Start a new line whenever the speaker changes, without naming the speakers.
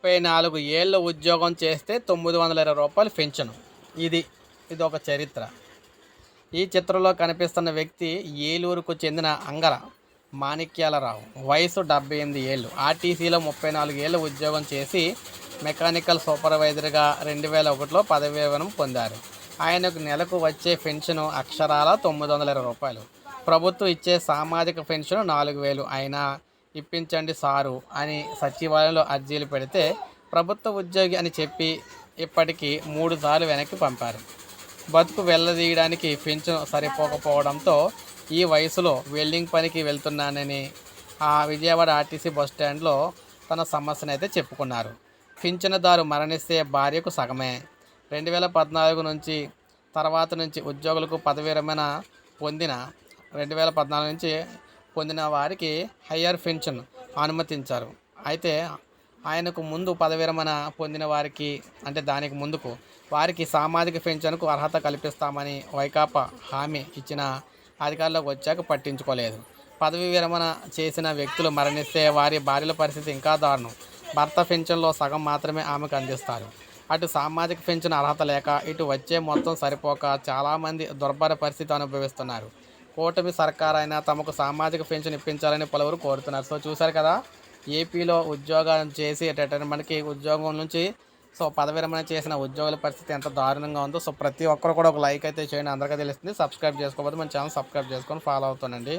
ముప్పై నాలుగు ఏళ్ళు ఉద్యోగం చేస్తే తొమ్మిది వందల ఇరవై రూపాయలు పెంచను. ఇది ఇది ఒక చరిత్ర. ఈ చిత్రంలో కనిపిస్తున్న వ్యక్తి ఏలూరుకు చెందిన అంగర మాణిక్యాలరావు. వయసు డెబ్బై ఎనిమిది ఏళ్ళు. ఆర్టీసీలో ముప్పై నాలుగు ఏళ్ళు ఉద్యోగం చేసి మెకానికల్ సూపర్వైజర్గా రెండు వేల ఒకటిలో పదవి పొందారు. ఆయనకు నెలకు వచ్చే పెన్షన్ అక్షరాల తొమ్మిది వందల ఇరవై రూపాయలు. ప్రభుత్వం ఇచ్చే సామాజిక పెన్షన్ నాలుగు వేలు. అయినా ఇప్పించండి సారు అని సచివాలయంలో అర్జీలు పెడితే ప్రభుత్వ ఉద్యోగి అని చెప్పి ఇప్పటికీ మూడు సార్లు వెనక్కి పంపారు. బతుకు వెళ్ళదీయడానికి పెన్షన్ సరిపోకపోవడంతో ఈ వయసులో వెల్డింగ్ పనికి వెళ్తున్నానని ఆ విజయవాడ ఆర్టీసీ బస్ స్టాండ్లో తన సమస్యను అయితే చెప్పుకున్నారు. పింఛనుదారు మరణిస్తే భార్యకు సగమే. రెండు వేల పద్నాలుగు నుంచి తర్వాత నుంచి ఉద్యోగులకు పదవి విరమణ పొందిన రెండు వేల పద్నాలుగు నుంచి పొందిన వారికి హయ్యర్ పెన్షన్ అనుమతించారు. అయితే ఆయనకు ముందు పదవి విరమణ పొందిన వారికి అంటే దానికి ముందుకు వారికి సామాజిక పెన్షన్కు అర్హత కల్పిస్తామని వైకాపా హామీ ఇచ్చిన అధికారంలోకి వచ్చాక పట్టించుకోలేదు. పదవి విరమణ చేసిన వ్యక్తులు మరణిస్తే వారి భార్యల పరిస్థితి ఇంకా దారుణం. భర్త పెన్షన్లో సగం మాత్రమే ఆమెకు అందిస్తారు. అటు సామాజిక పెన్షన్ అర్హత లేక ఇటు వచ్చే మొత్తం సరిపోక చాలామంది దుర్భర పరిస్థితి అనుభవిస్తున్నారు. కూటమి సర్కార్ అయినా తమకు సామాజిక పెన్షన్ ఇప్పించాలని పలువురు కోరుతున్నారు. సో చూశారు కదా ఏపీలో ఉద్యోగం చేసి రిటైర్మెంట్కి ఉద్యోగం నుంచి సో పదవి విరమణ చేసిన ఉద్యోగుల పరిస్థితి ఎంత దారుణంగా ఉందో. సో ప్రతి ఒక్కరు కూడా ఒక లైక్ అయితే చేయండి. అందరికీ తెలుస్తుంది. సబ్స్క్రైబ్ చేసుకోకపోతే మన ఛానల్ సబ్స్క్రైబ్ చేసుకొని ఫాలో అవుతానండి